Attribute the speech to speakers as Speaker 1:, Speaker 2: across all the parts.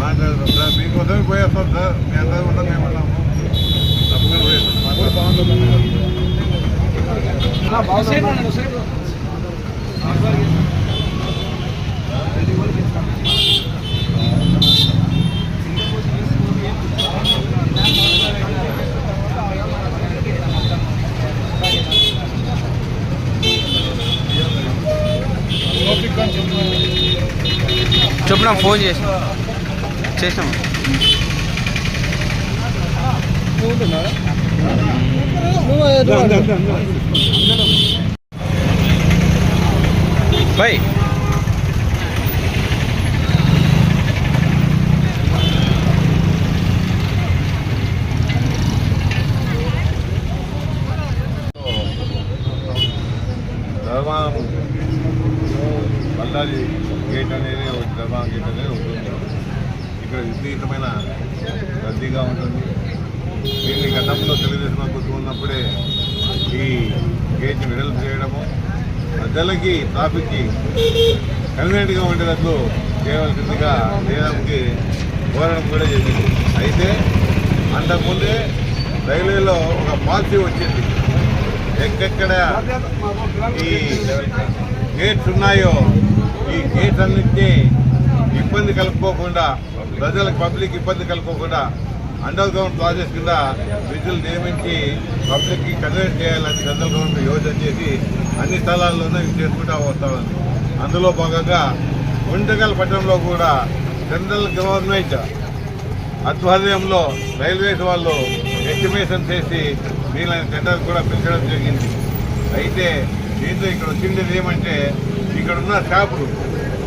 Speaker 1: మాట్లాడదాం సార్ మీకోసమే పోయేస్తాం సార్. మీ అందరూ కూడా మేము ఉన్నాము తప్పకుండా పోయేస్తాం. మాట్లాడదాం
Speaker 2: చెప్పు నాకు ఫోన్ చేసి చేసినాం బై
Speaker 1: ధర్మానం బళ్ళారి గేట్ అనేది ఒకటి ఉంటుంది ఇక్కడ విపరీతమైన రద్దీగా ఉంటుంది. దీన్ని గతంలో తెలుగుదేశం ప్రభుత్వం ఉన్నప్పుడే ఈ గేట్ విడుదల చేయడము ప్రజలకి ట్రాఫిక్కి కన్వీనెంట్గా ఉండేటట్లు చేయవలసిందిగా చేయడానికి కోరడం కూడా చేసింది అయితే అంతకుముందే రైల్వేలో ఒక పాలసీ వచ్చింది. ఎక్కడెక్కడ ఈ గేట్స్ ఉన్నాయో ఈ గేట్స్ అన్నింటినీ ఇబ్బంది కలుపుకోకుండా ప్రజలకు పబ్లిక్ ఇబ్బంది కలుపుకోకుండా అండర్ గ్రౌండ్ ప్రాజెక్ట్ కింద విధులు నియమించి పబ్లిక్కి కన్వర్ట్ చేయాలని సెంట్రల్ గవర్నమెంట్ యోజన చేసి అన్ని స్థలాల్లోనూ ఇవి చేసుకుంటూ వస్తూ ఉంది. అందులో భాగంగా గుంటకల్ పట్టణంలో కూడా సెంట్రల్ గవర్నమెంట్ ఆధ్వర్యంలో రైల్వేస్ వాళ్ళు ఎస్టిమేషన్ చేసి వీళ్ళని టెండర్ కూడా పెంచడం జరిగింది. అయితే దీంతో ఇక్కడ వచ్చింది ఏమంటే ఇక్కడ ఉన్న షాపులు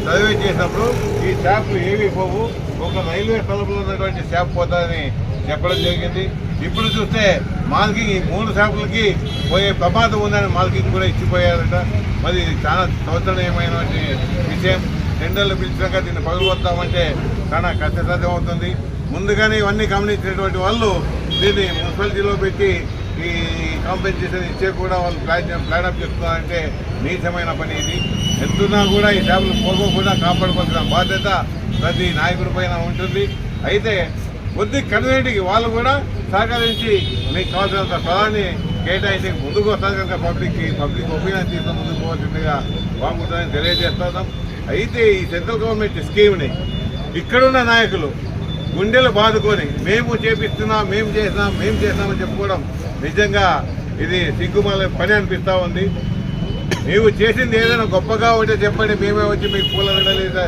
Speaker 1: సర్వే చేసినప్పుడు ఈ షాపులు ఏవి పోవు? ఒక రైల్వే స్థలంలో ఉన్నటువంటి షాప్ పోతుందని చెప్పడం జరిగింది. ఇప్పుడు చూస్తే మాల్కింగ్ ఈ మూడు షాపులకి పోయే ప్రమాదం ఉందని మాల్కింగ్ కూడా ఇచ్చిపోయారట. మరి చాలా శోచనీయమైనటువంటి విషయం. టెండర్లు పిలిచినాక దీన్ని పగలగొడతామంటే చాలా కష్టసాధ్యం అవుతుంది ముందుగానే ఇవన్నీ గమనించినటువంటి వాళ్ళు దీన్ని మున్సిపాలిటీలో పెట్టి ఈ కాంపెన్సేషన్ ఇచ్చే కూడా వాళ్ళు ప్లాన్ ప్లాన్ అప్ చేస్తున్నారంటే నీచమైన పని ఇది. ఎంతున్నా కూడా ఈ చేపలు పోగోకుండా కాపాడుకోవాల్సిన బాధ్యత ప్రతి నాయకుడి పైన ఉంటుంది. అయితే కొద్ది కన్వీనెంట్కి వాళ్ళు కూడా సహకరించి మీకు కావాల్సినంత స్థలాన్ని కేటాయించి ముందుకు వస్తారు కనుక పబ్లిక్కి పబ్లిక్ ఒపీనియన్ తీసుకుని ముందుకు పోవాల్సిందిగా బాగుంటుందని తెలియజేస్తున్నాం అయితే ఈ సెంట్రల్ గవర్నమెంట్ స్కీమ్ని ఇక్కడున్న నాయకులు గుండెలు బాదుకొని మేము చేపిస్తున్నాం మేము చేసినాం మేము చేసినామని చెప్పుకోవడం నిజంగా ఇది సిగ్గుమాల పని అనిపిస్తూ ఉంది. నీవు చేసింది ఏదైనా గొప్పగా ఉంటే చెప్పండి మేమే వచ్చి మీకు పూల దండలు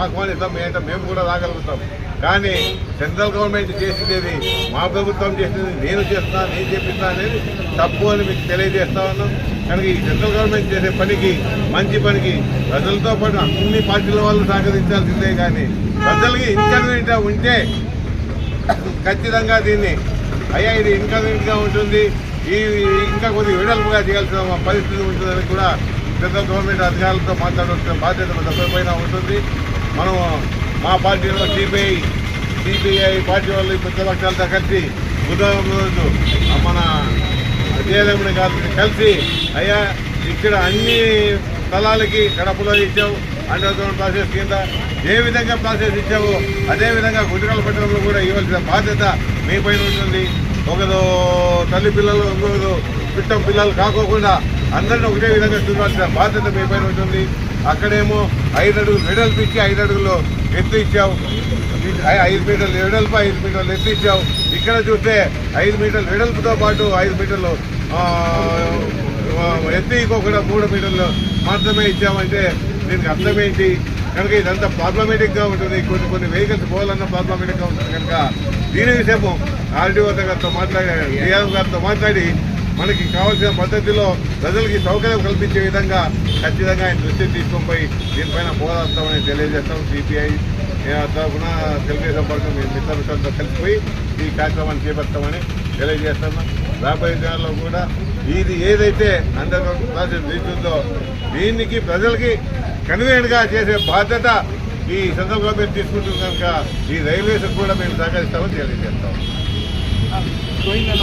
Speaker 1: ఆహ్వానిస్తాం ఏంటో మేము కూడా రాగలుగుతాం. కానీ సెంట్రల్ గవర్నమెంట్ చేసింది మా ప్రభుత్వం చేసింది నేను చేస్తున్నా నేను చెప్పిస్తా అనేది తప్పు అని మీకు తెలియజేస్తా ఉన్నాం. కనుక ఈ సెంట్రల్ గవర్నమెంట్ చేసే పనికి మంచి పనికి ప్రజలతో పాటు అన్ని పార్టీల వాళ్ళు సహకరించాల్సిందే కానీ ప్రజలకి ఇన్కన్వీనియంట్ ఉంటే ఖచ్చితంగా దీన్ని అయ్యా ఇది ఇన్కన్వీనియంట్గా ఉంటుంది. ఈ ఇంకా కొద్దిగా వెడల్పుగా చేయాల్సిన పరిస్థితి ఉంటుందని కూడా సెంట్రల్ గవర్నమెంట్ అధికారులతో మాట్లాడాల్సిన బాధ్యత తప్పైనా ఉంటుంది. మనం మా పార్టీలో సిపిఐ సిపిఐ పార్టీ వాళ్ళు పెద్ద పక్షాలతో కలిసి బుధవారం రోజు మన జయలక్ష్మి గారిని కలిసి అయ్యా ఇక్కడ అన్ని స్థలాలకి కడపలో ఇచ్చావు అండర్ ప్రాసెస్ కింద ఏ విధంగా ప్రాసెస్ ఇచ్చావో అదేవిధంగా విధంగా పట్టణంలో కూడా ఇవ్వాల్సిన బాధ్యత మీ పైన ఉంటుంది. ఒకరు తల్లి పిల్లలు ఇంకొకరు పిట్టం పిల్లలు కాకోకుండా అందరిని ఒకటే విధంగా చూడాల్సిన బాధ్యత మీ పైన ఉంటుంది. అక్కడేమో ఐదు అడుగులు వెడల్పు ఇచ్చి ఐదు అడుగులు ఎత్తు ఇచ్చావు. ఐ- ఐదు మీటర్లు వెడల్పు ఐదు మీటర్లు ఎత్తు ఇచ్చావు. ఇక్కడ చూస్తే ఐదు మీటర్లు వెడల్పుతో పాటు ఐదు మీటర్లు ఎత్తు ఇవ్వకుండా మూడు మీటర్లు మాత్రమే ఇచ్చామంటే దీనికి అర్థమేంటి? కనుక ఇదంతా ప్రాబ్లమేటిక్గా ఉంటుంది. కొన్ని కొన్ని వెహికల్స్ పోవాలన్నా ప్రాబ్లమేటిక్గా ఉంటుంది. కనుక దీని విషయము ఆర్డీఓ గారితో మాట్లాడి డిఆర్ఓ గారితో మాట్లాడి మనకి కావాల్సిన పద్ధతిలో ప్రజలకి సౌకర్యం కల్పించే విధంగా ఖచ్చితంగా ఆయన దృష్టి తీసుకొని దీనిపైన పోరాడతామని తెలియజేస్తాం. సిపిఐ తరఫున తెలుగుదేశం పార్టీ మీ మిత్రులతో కలిసిపోయి ఈ కార్యక్రమాన్ని చేపడతామని తెలియజేస్తున్నాం రాబోయే దినాల్లో కూడా ఇది ఏదైతే అండర్ ప్రాసెస్ తీసుకుందో దీనికి ప్రజలకి కన్వీనెంట్గా చేసే బాధ్యత ఈ సందర్భంగా మేము తీసుకుంటున్నాం కనుక ఈ రైల్వేస్ కూడా మేము సహకరిస్తామని తెలియజేస్తాం. 所以呢？